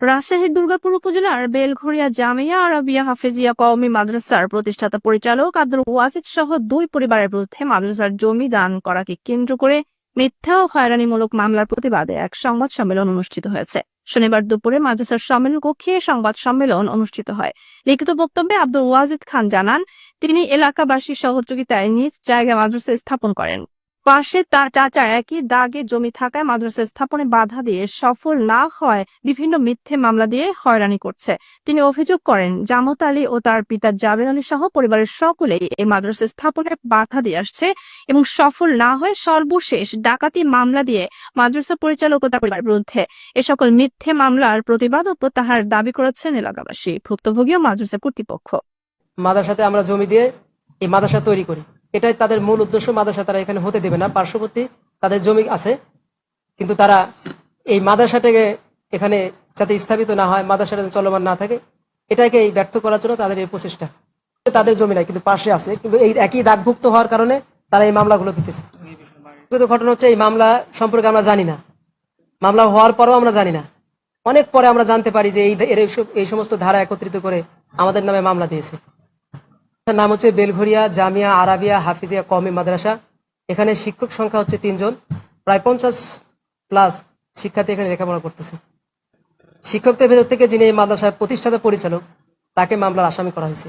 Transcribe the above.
রাজশাহীর দুর্গাপুর উপজেলার বেলঘরিয়া জামিয়া আরাবিয়া হাফেজিয়া কওমি মাদ্রাসার প্রতিষ্ঠাতা পরিচালক আব্দুল ওয়াজিদ সহ দুই পরিবারের বিরুদ্ধে মাদ্রাসার জমি দান করাকে কেন্দ্র করে মিথ্যা ও হয়রানিমূলক মামলার প্রতিবাদে এক সংবাদ সম্মেলন অনুষ্ঠিত হয়েছে। শনিবার দুপুরে মাদ্রাসার সম্মেলন কক্ষে সংবাদ সম্মেলন অনুষ্ঠিত হয়। লিখিত বক্তব্যে আব্দুল ওয়াজিদ খান জানান, তিনি এলাকাবাসীর সহযোগিতায় নিজ জায়গায় মাদ্রাসা স্থাপন করেন। পাশে তার চাচার একই দাগে জমি থাকায় মাদ্রাসা স্থাপনে বাধা দিয়ে সফল না হয় বিভিন্ন মিথ্যে মামলা দিয়ে হয়রানি করছে। তিনি অভিযোগ করেন, জামত আলী ও তার পিতা জাবের আলী সহ পরিবারের সকলেই এই মাদ্রাসা স্থাপনে বাধা দিয়ে আসছে এবং সফল না হয়ে সর্বশেষ ডাকাতি মামলা দিয়ে মাদ্রাসা পরিচালক ও তার পরিবারের বিরুদ্ধে এ সকল মিথ্যে মামলার প্রতিবাদ ও প্রত্যাহার দাবি করেছেন এলাকাবাসী। ভুক্তভোগী ও মাদ্রাসা কর্তৃপক্ষ। মাদ্রাসাতে আমরা জমি দিয়ে এই মাদ্রাসা তৈরি করি। এটাই তাদের মূল উদ্দেশ্য মাদ্রাসা তারা এখানে হতে দেবে না। পার্শ্ববর্তী তাদের জমি আছে, কিন্তু তারা এই মাদ্রাসাটাকে এখানে যাতে স্থাপিত না হয়, মাদ্রাসাটা চলমান না থাকে এটাকে এই ব্যর্থ করার জন্য তাদের এই প্রচেষ্টা। তাদের জমি নাই, কিন্তু পাশে আছে। কিন্তু এই একই দাগভুক্ত হওয়ার কারণে তারা এই মামলাগুলো দিতেছে। ঘটনা হচ্ছে এই মামলা সম্পর্কে আমরা জানি না। মামলা হওয়ার পরেও আমরা জানি না। অনেক পরে আমরা জানতে পারি যে এই এই সমস্ত ধারা একত্রিত করে আমাদের নামে মামলা দিয়েছে। নাম হচ্ছে বেলঘরিয়া জামিয়া আরাবিয়া হাফিজিয়া কমি মাদ্রাসা। এখানে শিক্ষক সংখ্যা হচ্ছে তিনজন। প্রায় পঞ্চাশ প্লাস শিক্ষার্থী এখানে লেখাপড়া করতেছে। শিক্ষকদের ভেতর থেকে যিনি এই মাদ্রাসার প্রতিষ্ঠাতা পরিচালক, তাকে মামলার আসামি করা হয়েছে।